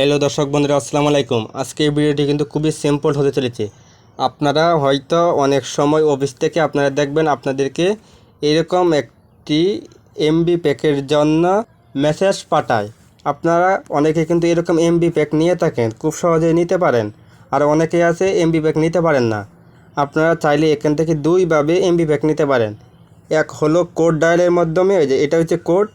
Hello দর্শক বন্ধুরা, আসসালামু আলাইকুম। আজকে এই ভিডিওটি কিন্তু খুবই সিম্পল হতে চলেছে। আপনারা হয়তো অনেক সময় অফিস থেকে আপনারা দেখবেন আপনাদেরকে এরকম একটি এমবি প্যাকের জন্য মেসেজ পাঠায়। আপনারা অনেকে কিন্তু এরকম এমবি প্যাক নিয়ে থাকেন, খুব সহজে নিতে পারেন। আর অনেকে আছে এমবি প্যাক নিতে পারেন না। আপনারা চাইলে এখান থেকে দুইভাবে এমবি প্যাক নিতে পারেন। এক হলো কোড ডায়ালের মাধ্যমে এটা হচ্ছে কোড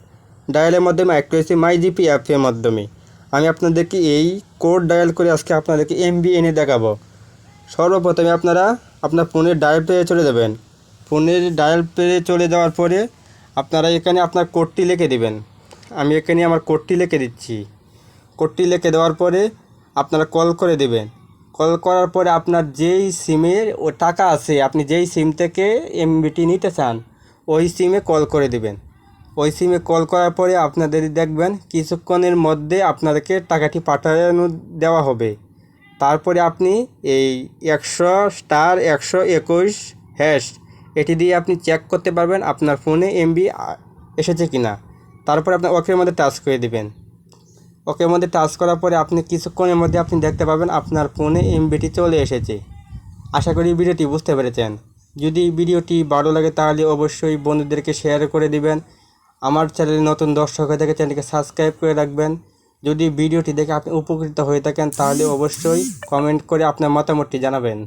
ডায়ালের মাধ্যমে, একটা হচ্ছে মাই জিপি অ্যাপের মাধ্যমে। আমি আপনাদেরকে এই কোড ডায়াল করে আজকে আপনাদেরকে এমবি এনে দেখাবো। সর্বপ্রথমে আপনারা আপনার ফোনের ডায়াল পেয়ে চলে যাবেন। ফোনের ডায়াল পেয়ে চলে যাওয়ার পরে আপনারা এখানে আপনার কোডটি লিখে দিবেন। আমি এখানে আমার কোডটি লিখে দিচ্ছি। কোডটি লিখে দেওয়ার পরে আপনারা কল করে দেবেন। কল করার পরে আপনার যেই সিমের ও টাকা আছে, আপনি যেই সিম থেকে এমবিটি নিতে চান, ওই সিমে কল করে দিবেন। ওই সিমে কল করার পরে আপনাদের দেখবেন কিছুক্ষণের মধ্যে আপনাদেরকে টাকাটি পাঠানো দেওয়া হবে। তারপরে আপনি এই একশো স্টার একশো একুশ হ্যাশ এটি দিয়ে আপনি চেক করতে পারবেন আপনার ফোনে এমবি এসেছে কি না তারপরে আপনার ওকের মধ্যে টাচ করে দেবেন। ওকের মধ্যে টাচ করার পরে আপনি কিছুক্ষণের মধ্যে আপনি দেখতে পাবেন আপনার ফোনে এমবিটি চলে এসেছে। আশা করি ভিডিওটি বুঝতে পেরেছেন। যদি ভিডিওটি ভালো লাগে তাহলে অবশ্যই বন্ধুদেরকে শেয়ার করে দিবেন। আমার চ্যানেলে নতুন দর্শক হয়ে থাকে চ্যানেলকে সাবস্ক্রাইব করে রাখবেন। যদি ভিডিওটি দেখে আপনি উপকৃত হয়ে থাকেন, তাহলে অবশ্যই কমেন্ট করে আপনার মতামতটি জানাবেন।